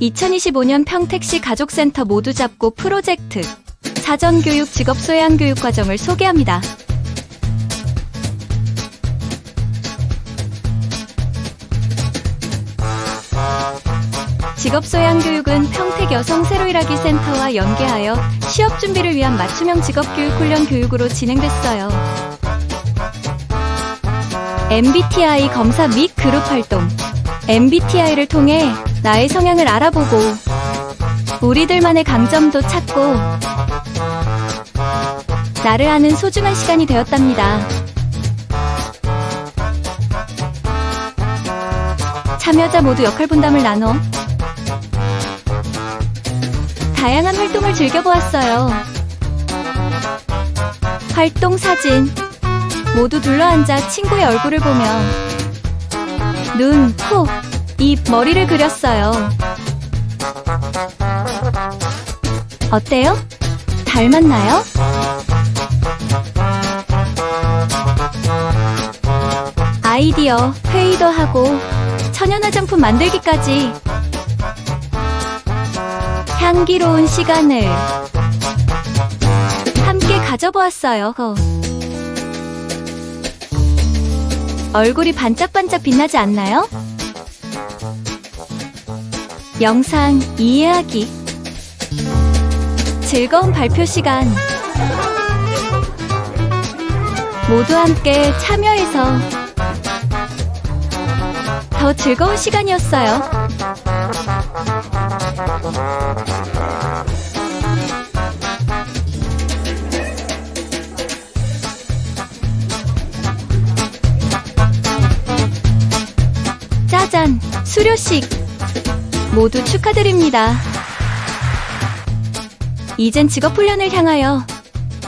2025년 평택시 가족센터 모두 잡고 프로젝트 사전교육 직업 소양 교육 과정을 소개합니다. 직업 소양 교육은 평택 여성 새로 일하기 센터와 연계하여 취업 준비를 위한 맞춤형 직업 교육 훈련 교육으로 진행됐어요. MBTI 검사 및 그룹 활동 MBTI를 통해 나의 성향을 알아보고 우리들만의 강점도 찾고 나를 아는 소중한 시간이 되었답니다. 참여자 모두 역할 분담을 나눠 다양한 활동을 즐겨보았어요. 활동 사진 모두 둘러앉아 친구의 얼굴을 보며 눈, 코, 입, 머리를 그렸어요. 어때요? 닮았나요? 아이디어, 회의도 하고, 천연 화장품 만들기까지. 향기로운 시간을 함께 가져보았어요. 허. 얼굴이 반짝반짝 빛나지 않나요? 영상 이해하기. 즐거운 발표 시간. 모두 함께 참여해서 더 즐거운 시간이었어요. 짜잔, 수료식 모두 축하드립니다. 이젠 직업 훈련을 향하여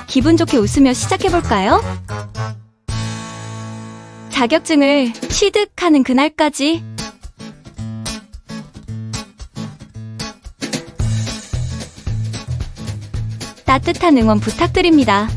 기분 좋게 웃으며 시작해볼까요? 자격증을 취득하는 그날까지 따뜻한 응원 부탁드립니다.